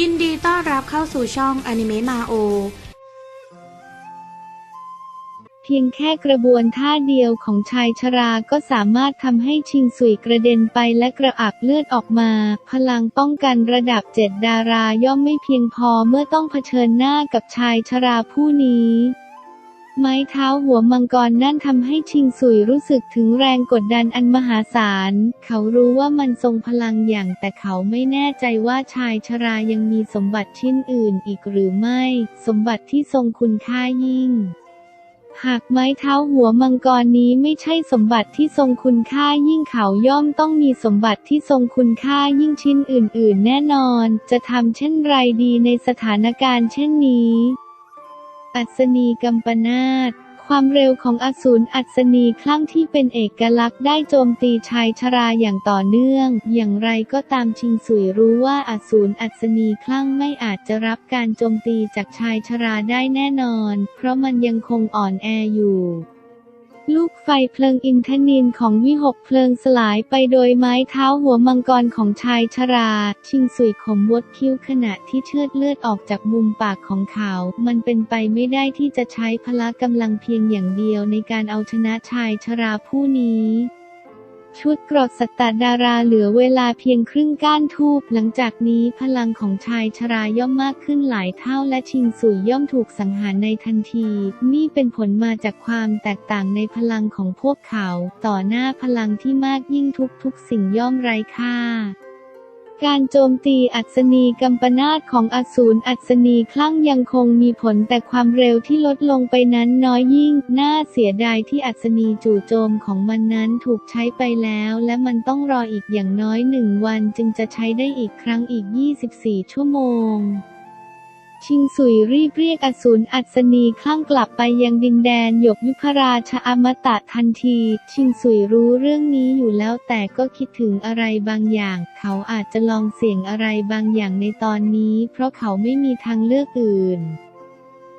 ยินดีต้อนรับเข้าสู่ช่องอนิเมะมาโอ เพียงแค่กระบวนท่าเดียวของชายชราก็สามารถทำให้ชิงสุยกระเด็นไปและกระอักเลือดออกมา พลังป้องกันระดับเจ็ดดาราย่อมไม่เพียงพอเมื่อต้องเผชิญหน้ากับชายชราผู้นี้ ไม้เท้าหัวมังกรนั่นทำให้ชิงสุยรู้สึกถึงแรงกดดันอันมหาศาล เขารู้ว่ามันทรงพลังอย่างแต่เขาไม่แน่ใจว่าชายชรายังมีสมบัติชิ้นอื่นอีกหรือไม่ สมบัติที่ทรงคุณค่ายิ่งหากไม้เท้าหัวมังกรนี้ไม่ใช่สมบัติที่ทรงคุณค่ายิ่งเขาย่อมต้องมีสมบัติที่ทรงคุณค่ายิ่งชิ้นอื่น ๆ แน่นอน จะทำเช่นไรดีในสถานการณ์เช่นนี้ อัศนีกัมปนาตความเร็วของอสูรอัศนีคลั่งที่เป็นเอกลักษณ์ได้โจมตีชายชราอย่างต่อเนื่อง อย่างไรก็ตามชิงสุยรู้ว่าอสูรอัศนีคลั่งไม่อาจจะรับการโจมตีจากชายชราได้แน่นอน เพราะมันยังคงอ่อนแออยู่ ลูกไฟเพลิงอินทนินของวิหกเพลิงสลายไปโดยไม้เท้าหัวมังกรของชายชรา ชิงสุยขมวดคิ้วขณะที่เชือดเลือดออกจากมุมปากของเขา มันเป็นไปไม่ได้ที่จะใช้พละกำลังเพียงอย่างเดียวในการเอาชนะชายชราผู้นี้ ชุดกรดสตตดาราเหลือเวลาเพียงครึ่งก้านทูบหลังจากนี้พลังของชายชราย่อมมากขึ้นหลายเท่าและชิงสุยย่อมถูกสังหารในทันที นี่เป็นผลมาจากความแตกต่างในพลังของพวกเขา ต่อหน้าพลังที่มากยิ่งทุกๆสิ่งย่อมไร้ค่า การโจมตีอัศนีกัมปนาตของอสูรอัศนีคลั่งยังคงมีผลแต่ความเร็วที่ลดลงไปนั้นน้อยยิ่ง น่าเสียดายที่อัศนีจู่โจมของมันนั้นถูกใช้ไปแล้ว และมันต้องรออีกอย่างน้อยหนึ่งวันจึงจะใช้ได้อีกครั้งอีก 24 ชั่วโมง ชิงสุยรีบเรียกอสูรอัศนีคลั่งกลับไปยังดินแดนหยกยุพราชอมตะทันที ชิงสุยรู้เรื่องนี้อยู่แล้วแต่ก็คิดถึงอะไรบางอย่าง เขาอาจจะลองเสี่ยงอะไรบางอย่างในตอนนี้ เพราะเขาไม่มีทางเลือกอื่น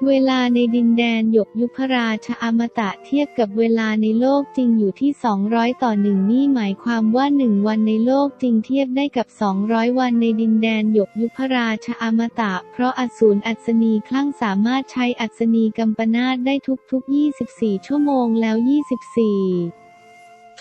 เวลาในดินแดนหยกยุพราชอมตะเทียบกับเวลาในโลกจริงอยู่ที่ 200 ต่อหนึ่งนี่หมายความว่าหนึ่งวันในโลกจริงเทียบได้กับ 200 วันในดินแดนหยกยุพราชอมตะ เพราะอสูรอัศนีคลั่งสามารถใช้อัศนีกัมปนาตได้ทุกๆ 24 ชั่วโมงแล้ว 24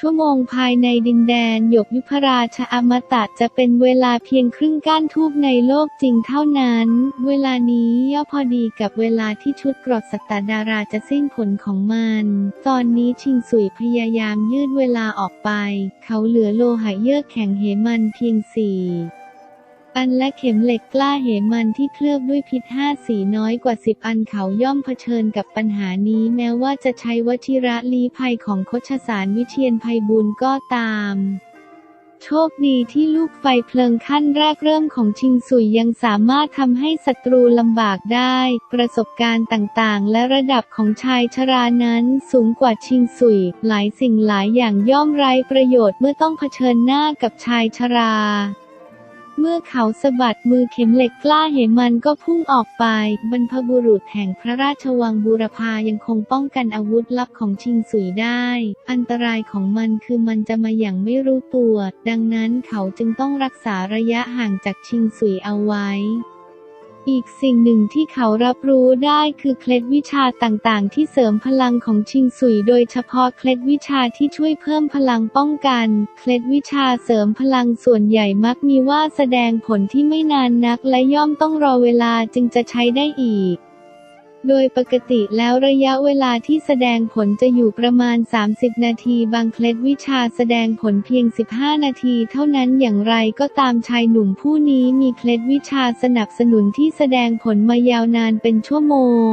ชั่วโมงภายในดินแดนหยกยุพราชอมตะจะเป็นเวลาเพียงครึ่งก้านทูบในโลกจริงเท่านั้น เวลานี้ย่อพอดีกับเวลาที่ชุดกรดสตตดาราจะสิ้นผลของมัน ตอนนี้ชิงสุยพยายามยืดเวลาออกไป เขาเหลือโลหะเยือกแข็งเหมันเพียงสี่ อันและเข็มเหล็กกล้าเหมันที่เคลือบด้วยพิษห้าสีน้อยกว่าสิบอันเขาย่อมเผชิญกับปัญหานี้แม้ว่าจะใช้วชิระลีภัยของโคชสารวิเชียนภัยบุญก็ตามโชคดีที่ลูกไฟเพลิงขั้นแรกเริ่มของชิงสุยยังสามารถทำให้ศัตรูลำบากได้ ประสบการณ์ต่างๆ และระดับของชายชรานั้นสูงกว่าชิงสุย หลายสิ่งหลายอย่างย่อมไร้ประโยชน์เมื่อต้องเผชิญหน้ากับชายชรา เมื่อเขาสะบัดมือเข็มเหล็กกล้าเหมันก็พุ่งออกไป บรรพบุรุษแห่งพระราชวังบูรพายังคงป้องกันอาวุธลับของชิงสุยได้ อันตรายของมันคือมันจะมาอย่างไม่รู้ตัว ดังนั้นเขาจึงต้องรักษาระยะห่างจากชิงสุยเอาไว้ อีกสิ่งหนึ่งที่เขารับรู้ได้คือเคล็ดวิชาต่างๆ ที่เสริมพลังของชิงสุย โดยเฉพาะเคล็ดวิชาที่ช่วยเพิ่มพลังป้องกัน เคล็ดวิชาเสริมพลังส่วนใหญ่มักมีว่าแสดงผลที่ไม่นานนักและย่อมต้องรอเวลาจึงจะใช้ได้อีก โดยปกติแล้วระยะเวลาที่แสดงผลจะอยู่ประมาณ 30 นาที บางเคล็ดวิชาแสดงผลเพียง 15 นาที เท่านั้นอย่างไรก็ตามชายหนุ่มผู้นี้มีเคล็ดวิชาสนับสนุนที่แสดงผลมายาวนานเป็นชั่วโมง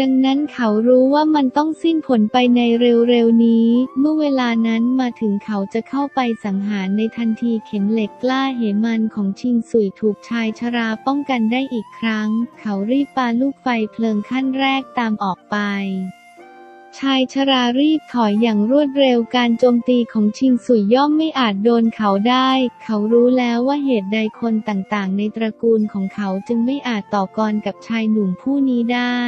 ดังนั้นเขารู้ว่ามันต้องสิ้นผลไปในเร็วๆนี้ เมื่อเวลานั้นมาถึงเขาจะเข้าไปสังหารในทันทีเข็มเหล็กกล้าเหมันของชิงสุยถูกชายชราป้องกันได้อีกครั้ง เขารีบปาลูกไฟเพลิงขั้นแรกตามออกไปชายชรารีบถอยอย่างรวดเร็วการโจมตีของชิงสุยย่อมไม่อาจโดนเขาได้ เขารู้แล้วว่าเหตุใดคนต่างๆ ในตระกูลของเขาจึงไม่อาจต่อกรกับชายหนุ่มผู้นี้ได้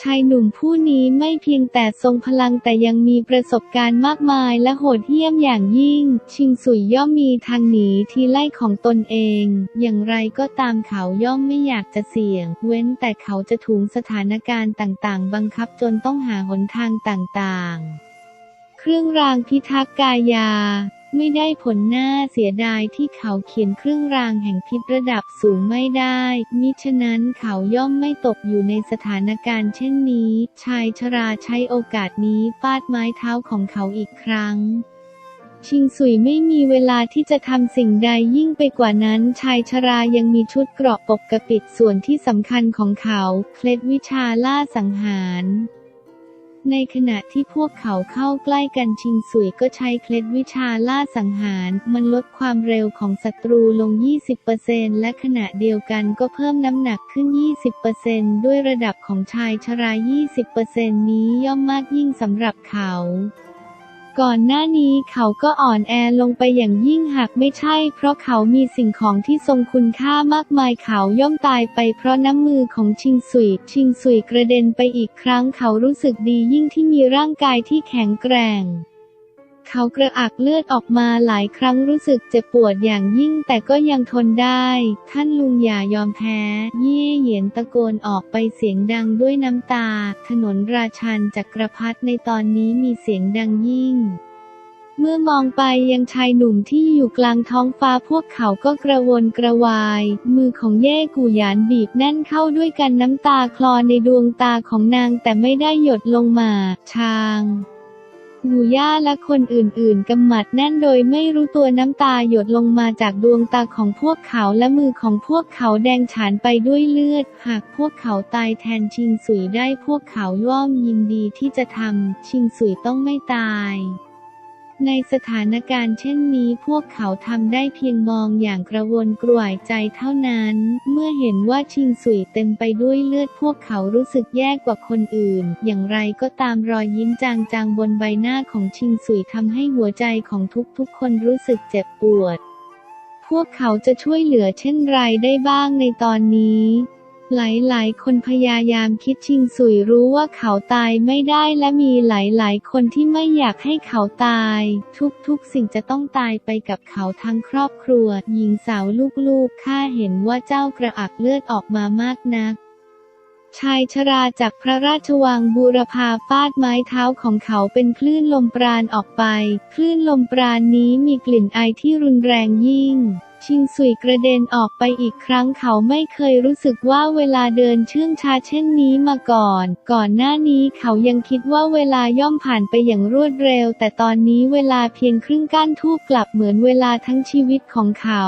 ชายหนุ่มผู้นี้ไม่เพียงแต่ทรงพลังแต่ยังมีประสบการณ์มากมายและโหดเหี้ยมอย่างยิ่ง ชิงสุยย่อมมีทางหนีทีไล่ของตนเอง อย่างไรก็ตามเขาย่อมไม่อยากจะเสี่ยง เว้นแต่เขาจะถูงสถานการณ์ต่างๆ บังคับจนต้องหาหนทางต่างๆ เครื่องรางพิทักษ์กายา ไม่ได้ผลหน้าเสียดายที่เขาเขียนเครื่องรางแห่งพิษระดับสูงไม่ได้ มิฉะนั้นเขาย่อมไม่ตกอยู่ในสถานการณ์เช่นนี้ ชายชราใช้โอกาสนี้ฟาดไม้เท้าของเขาอีกครั้งชิงสุยไม่มีเวลาที่จะทำสิ่งใดยิ่งไปกว่านั้น ชายชรายังมีชุดเกราะปกกปิดส่วนที่สำคัญของเขา เคล็ดวิชาล่าสังหาร ในขณะที่พวกเขาเข้าใกล้กันชิงสุยก็ใช้เคล็ดวิชาล่าสังหาร มันลดความเร็วของศัตรูลง 20%และขณะเดียวกันก็เพิ่มน้ำหนักขึ้น 20%ด้วยระดับของชายชรา 20%นี้ย่อมมากยิ่งสำหรับเขา ก่อนหน้านี้เขาก็อ่อนแอลงไปอย่างยิ่งหากไม่ใช่ เพราะเขามีสิ่งของที่ทรงคุณค่ามากมายเขาย่อมตายไปเพราะน้ำมือของชิงสุย ชิงสุยกระเด็นไปอีกครั้งเขารู้สึกดียิ่งที่มีร่างกายที่แข็งแกร่ง เขากระอักเลือดออกมาหลายครั้งรู้สึกเจ็บปวดอย่างยิ่งแต่ก็ยังทนได้ ท่านลุงอย่ายอมแพ้ เย่เหยียนตะโกนออกไปเสียงดังด้วยน้ำตา ถนนราชันจักรพรรดิในตอนนี้มีเสียงดังยิ่งเมื่อมองไปยังชายหนุ่มที่อยู่กลางท้องฟ้าพวกเขาก็กระวนกระวาย มือของเย่กูหยานบีบแน่นเข้าด้วยกันน้ำตาคลอในดวงตาของนางแต่ไม่ได้หยดลงมา ชาง หูย่าและคนอื่นๆ กำหมัดแน่นโดยไม่รู้ตัวน้ำตาหยดลงมาจากดวงตาของพวกเขาและมือของพวกเขาแดงฉานไปด้วยเลือด หากพวกเขาตายแทนชิงสุยได้พวกเขาย่อมยินดีที่จะทำ ชิงสุยต้องไม่ตาย ในสถานการณ์เช่นนี้พวกเขาทำได้เพียงมองอย่างกระวนกระวายใจเท่านั้น เมื่อเห็นว่าชิงสุยเต็มไปด้วยเลือดพวกเขารู้สึกแย่กว่าคนอื่น อย่างไรก็ตามรอยยิ้มจางๆบนใบหน้าของชิงสุยทำให้หัวใจของทุกๆคนรู้สึกเจ็บปวด พวกเขาจะช่วยเหลือเช่นไรได้บ้างในตอนนี้ หลายๆ คนพยายามคิดชิงสุยรู้ว่าเขาตายไม่ได้และมีหลายๆ คนที่ไม่อยากให้เขาตาย ทุกๆ สิ่งจะต้องตายไปกับเขาทั้งครอบครัว หญิงสาวลูกๆข้าเห็นว่าเจ้ากระอักเลือดออกมามากนักชายชราจากพระราชวังบูรพาฟาดไม้เท้าของเขาเป็นคลื่นลมปราณออกไป คลื่นลมปราณนี้มีกลิ่นไอที่รุนแรงยิ่ง ชิงสุยกระเด็นออกไปอีกครั้งเขาไม่เคยรู้สึกว่าเวลาเดินชื่องชาเช่นนี้มาก่อน ก่อนหน้านี้เขายังคิดว่าเวลาย่อมผ่านไปอย่างรวดเร็ว แต่ตอนนี้เวลาเพียงครึ่งก้านทูบกลับเหมือนเวลาทั้งชีวิตของเขา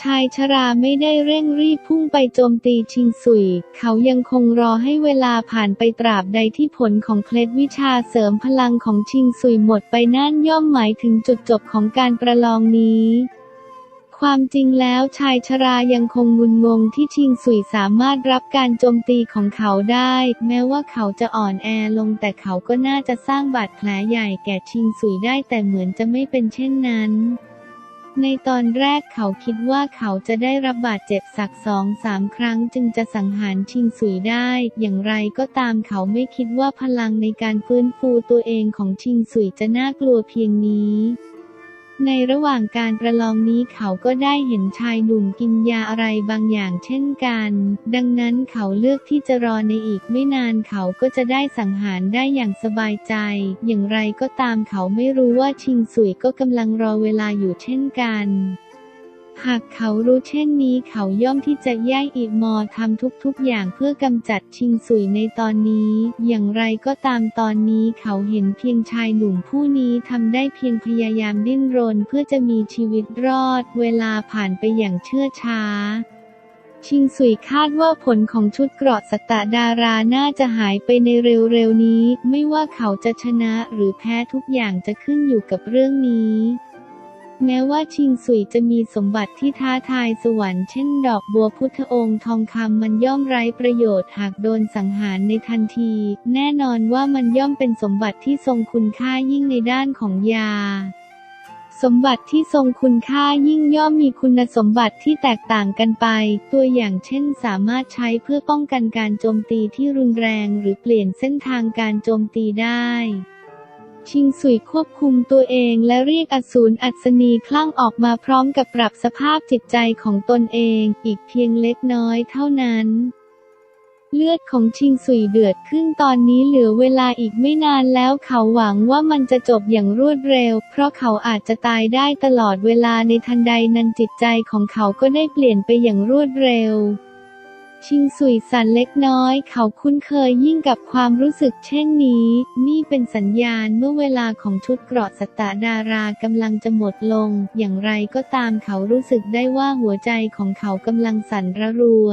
ชายชราไม่ได้เร่งรีบพุ่งไปโจมตีชิงสุย เขายังคงรอให้เวลาผ่านไปตราบใดที่ผลของเคล็ดวิชาเสริมพลังของชิงสุยหมดไปนั่นย่อมหมายถึงจุดจบของการประลองนี้ ความจริงแล้วชายชรายังคงงุนงงที่ชิงสุยสามารถรับการโจมตีของเขาได้ แม้ว่าเขาจะอ่อนแอลงแต่เขาก็น่าจะสร้างบาดแผลใหญ่แก่ชิงสุยได้แต่เหมือนจะไม่เป็นเช่นนั้น ในตอนแรกเขาคิดว่าเขาจะได้รับบาดเจ็บสักสองสามครั้งจึงจะสังหารชิงสุยได้ อย่างไรก็ตามเขาไม่คิดว่าพลังในการฟื้นฟูตัวเองของชิงสุยจะน่ากลัวเพียงนี้ ในระหว่างการประลองนี้เขาก็ได้เห็นชายหนุ่มกินยาอะไรบางอย่างเช่นกัน ดังนั้นเขาเลือกที่จะรอในอีกไม่นานเขาก็จะได้สังหารได้อย่างสบายใจ อย่างไรก็ตามเขาไม่รู้ว่าชิงสุยก็กำลังรอเวลาอยู่เช่นกัน หากเขารู้เช่นนี้เขาย่อมที่จะแย่งอีมอทำทุกๆอย่างเพื่อกำจัดชิงสุยในตอนนี้ อย่างไรก็ตามตอนนี้เขาเห็นเพียงชายหนุ่มผู้นี้ทำได้เพียงพยายามดิ้นรนเพื่อจะมีชีวิตรอด เวลาผ่านไปอย่างเชื่อช้าชิงสุยคาดว่าผลของชุดเกราะสตะดาราน่าจะหายไปในเร็วๆนี้ ไม่ว่าเขาจะชนะหรือแพ้ทุกอย่างจะขึ้นอยู่กับเรื่องนี้ แม้ว่าชิงสุยจะมีสมบัติที่ท้าทายสวรรค์เช่นดอกบัวพุทธองค์ทองคำมันย่อมไร้ประโยชน์หากโดนสังหารในทันที แน่นอนว่ามันย่อมเป็นสมบัติที่ทรงคุณค่ายิ่งในด้านของยา สมบัติที่ทรงคุณค่ายิ่งย่อมมีคุณสมบัติที่แตกต่างกันไป ตัวอย่างเช่นสามารถใช้เพื่อป้องกันการโจมตีที่รุนแรงหรือเปลี่ยนเส้นทางการโจมตีได้ ชิงสุยควบคุมตัวเองและเรียกอสูรอัศนีคลั่งออกมาพร้อมกับปรับสภาพจิตใจของตนเองอีกเพียงเล็กน้อยเท่านั้น เลือดของชิงสุยเดือดขึ้นตอนนี้เหลือเวลาอีกไม่นานแล้วเขาหวังว่ามันจะจบอย่างรวดเร็ว เพราะเขาอาจจะตายได้ตลอดเวลาในทันใดนั้นจิตใจของเขาก็ได้เปลี่ยนไปอย่างรวดเร็ว ชิงสุยสันเล็กน้อย เขาคุ้นเคยยิ่งกับความรู้สึกเช่นนี้ นี่เป็นสัญญาณเมื่อเวลาของชุดเกราะสตาดารากำลังจะหมดลง อย่างไรก็ตามเขารู้สึกได้ว่าหัวใจของเขากำลังสั่นระรัว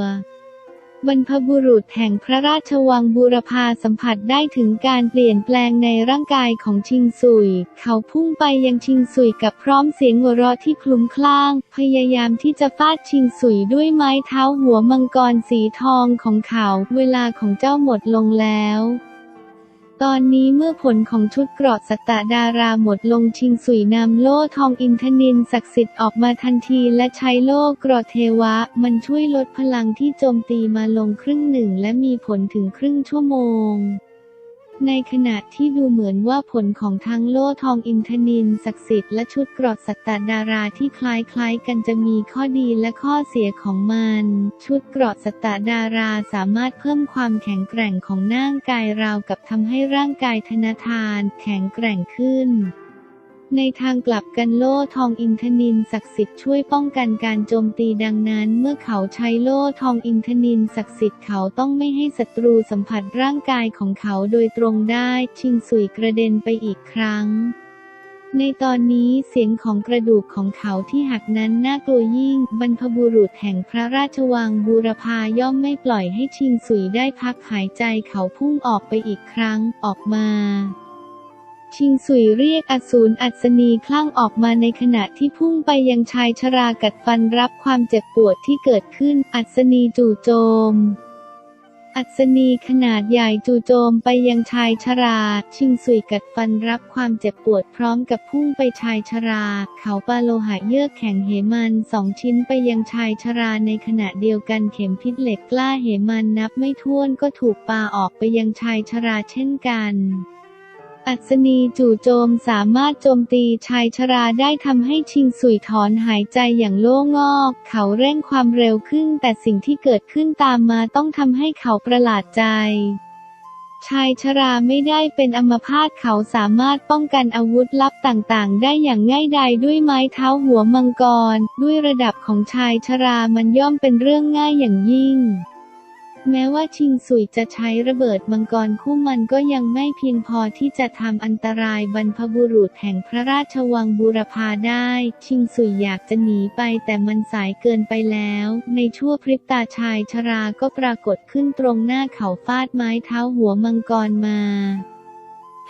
บรรพบุรุษแห่งพระราชวังบูรพาสัมผัสได้ถึงการเปลี่ยนแปลงในร่างกายของชิงซุย เขาพุ่งไปยังชิงซุยกับพร้อมเสียงหัวเราะที่คลุ้มคลั่ง พยายามที่จะฟาดชิงซุยด้วยไม้เท้าหัวมังกรสีทองของเขา เวลาของเจ้าหมดลงแล้ว ตอนนี้เมื่อผลของชุดเกราะสตาดาราหมดลงชิงสุยนามโล่ทองอินทนินศักดิ์สิทธิ์ออกมาทันทีและใช้โล่เกราะเทวะ มันช่วยลดพลังที่โจมตีมาลงครึ่งหนึ่งและมีผลถึงครึ่งชั่วโมง ในขณะที่ดูเหมือนว่าผลของทั้งโล่ทองอินทนินศักดิ์สิทธิ์และชุดเกราะสัตตดาราที่คล้ายๆ กันจะมีข้อดีและข้อเสียของมัน ชุดเกราะสัตตดาราสามารถเพิ่มความแข็งแกร่งของร่างกายราวกับทำให้ร่างกายธนาทานแข็งแกร่งขึ้น ในทางกลับกันโล่ทองอินทนินศักดิ์สิทธิ์ช่วยป้องกันการโจมตีดังนั้น เมื่อเขาใช้โล่ทองอินทนินศักดิ์สิทธิ์เขาต้องไม่ให้ศัตรูสัมผัสร่างกายของเขาโดยตรงได้ ชิงสุยกระเด็นไปอีกครั้ง ในตอนนี้เสียงของกระดูกของเขาที่หักนั้นน่ากลัวยิ่ง บรรพบุรุษแห่งพระราชวังบูรพาย่อมไม่ปล่อยให้ชิงสุยได้พักหายใจเขาพุ่งออกไปอีกครั้งออกมา ชิงสุยเรียกอสูรอัศนีคลั่งออกมาในขณะที่พุ่งไปยังชายชรากัดฟันรับความเจ็บปวดที่เกิดขึ้น อัศนีจู่โจม อัศนีขนาดใหญ่จู่โจมไปยังชายชรา ชิงสุยกัดฟันรับความเจ็บปวดพร้อมกับพุ่งไปชายชรา เขาปาโลหะเยือกแข็งเหมันสองชิ้นไปยังชายชราในขณะเดียวกันเข็มพิษเหล็กกล้าเหมันนับไม่ถ้วนก็ถูกปาออกไปยังชายชราเช่นกัน อัศนีจู่โจมสามารถโจมตีชายชราได้ทำให้ชิงสุยถอนหายใจอย่างโล่งอก เขาเร่งความเร็วขึ้น แต่สิ่งที่เกิดขึ้นตามมาต้องทำให้เขาประหลาดใจ ชายชราไม่ได้เป็นอัมพาตเขาสามารถป้องกันอาวุธลับต่างๆ ได้อย่างง่ายดายด้วยไม้เท้าหัวมังกร ด้วยระดับของชายชรามันย่อมเป็นเรื่องง่ายอย่างยิ่ง แม้ว่าชิงสุยจะใช้ระเบิดมังกรคู่มันก็ยังไม่เพียงพอที่จะทำอันตรายบรรพบุรุษแห่งพระราชวังบูรพาได้ ชิงสุยอยากจะหนีไปแต่มันสายเกินไปแล้ว ในชั่วพริบตาชายชราก็ปรากฏขึ้นตรงหน้าเขาฟาดไม้เท้าหัวมังกรมา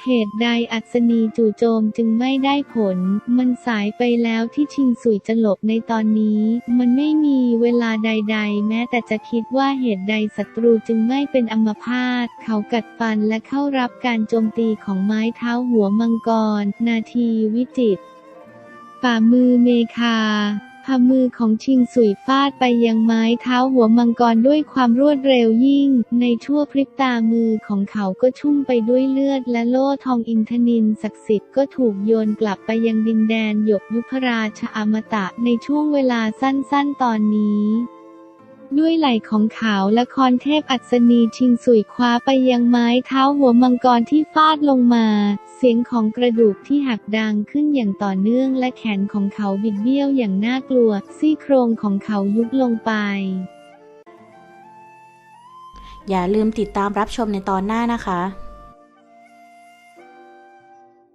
เหตุใดอัศนีจู่โจมจึงไม่ได้ผล มันสายไปแล้วที่ชิงสุยจะหลบในตอนนี้ มันไม่มีเวลาใด ๆ แม้แต่จะคิดว่าเหตุใดศัตรูจึงไม่เป็นอัมพาต เขากัดฟันและเข้ารับการโจมตีของไม้เท้าหัวมังกร นาทีวิจิต ฝ่ามือเมคา พมือของชิงสุยฟาดไปยังไม้เท้าหัวมังกรด้วยความรวดเร็วยิ่ง ในชั่วพริบตามือของเขาก็ชุ่มไปด้วยเลือดและโล่ทองอินทนินศักดิ์สิทธิ์ก็ถูกโยนกลับไปยังดินแดนหยกยุพราชอมตะในช่วงเวลาสั้นๆตอนนี้ ด้วยไหล่ของขาวและคอนเทพอัศนีชิงสุยคว้าไปยังไม้เท้าหัวมังกรที่ฟาดลงมา เสียงของกระดูกที่หักดังขึ้นอย่างต่อเนื่องและแขนของเขาบิดเบี้ยวอย่างน่ากลัว ซี่โครงของเขายุบลงไป อย่าลืมติดตามรับชมในตอนหน้านะคะ